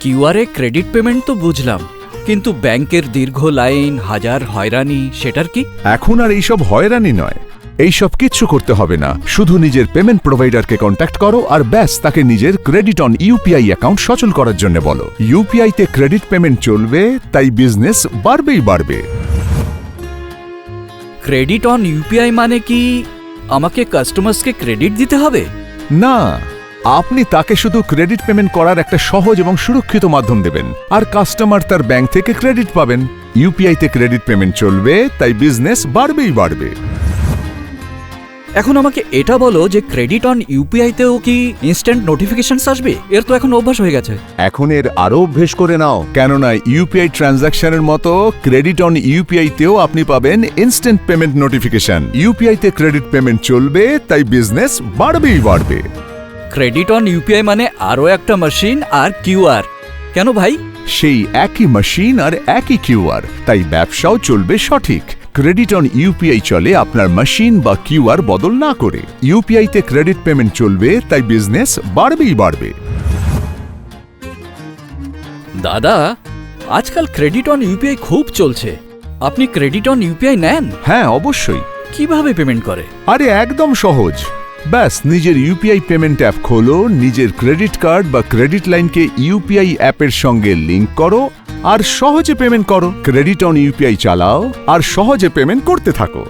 কিউআরে credit payment তো বুঝলাম কিন্তু ব্যাংকের দীর্ঘ লাইন হাজার হয়রানি সেটার কি? এখন আর এইসব হয়রানি নয়। এইসব কিচ্ছু করতে হবে না। শুধু নিজের পেমেন্ট প্রোভাইডারকে কন্ট্যাক্ট করো আর ব্যাস তাকে নিজের ক্রেডিট অন ইউপিআই অ্যাকাউন্ট সচল করার জন্য বলো। ইউপিআই তে ক্রেডিট পেমেন্ট চলবে তাই বিজনেস বাড়বেই বাড়বে। ক্রেডিট অন ইউপিআই মানে কি আমাকে কাস্টমার্সকে ক্রেডিট দিতে হবে? না। আপনি তাকে শুধু ক্রেডিট পেমেন্ট করার একটা সহজ এবং সুরক্ষিত মাধ্যম দেবেন। আর কাস্টমার তার ব্যাংক থেকে ক্রেডিট পাবেন। ইউপিআইতে ক্রেডিট পেমেন্ট চলবে তাই বিজনেস বাড়বেই বাড়বে। এখন আমাকে এটা বলো যে ক্রেডিট অন ইউপিআই তেও কি ইনস্ট্যান্ট নোটিফিকেশনস আসবে? এর তো এখন অভ্যাস হয়ে গেছে। এখন এর আরও অভ্যেস করে নাও। কেননা ইউপিআই ট্রানজাকশনের মতো ক্রেডিট অন ইউপিআই তেও আপনি পাবেন ইনস্ট্যান্ট পেমেন্ট নোটিফিকেশন ইউপিআই তে ক্রেডিট পেমেন্ট চলবে তাই বিজনেস বাড়বেই বাড়বে। ক্রেডিট অন ইউপিআই মানে আরও একটা মেশিন আর কিউআর কেন ভাই? সেই একই মেশিন আর একই কিউআর তাই ব্যবসাও চলবে সঠিক। ক্রেডিট অন ইউপিআই চলে আপনার মেশিন বা কিউআর বদল না করে। ইউপিআইতে ক্রেডিট পেমেন্ট চলবে তাই বিজনেস বাড়বেই বাড়বে। দাদা আজকাল ক্রেডিট অন ইউপিআই খুব চলছে। আপনি ক্রেডিট অন ইউপিআই নেন? হ্যাঁ অবশ্যই। কীভাবে পেমেন্ট করে? আরে একদম সহজ। ব্যাস, নিজের ইউপিআই পেমেন্ট অ্যাপ খোলো, নিজের ক্রেডিট কার্ড বা ক্রেডিট লাইনকে ইউপিআই অ্যাপের সঙ্গে লিংক করো, আর সহজে পেমেন্ট করো। ক্রেডিট অন ইউপিআই চালাও, আর সহজে পেমেন্ট করতে থাকো।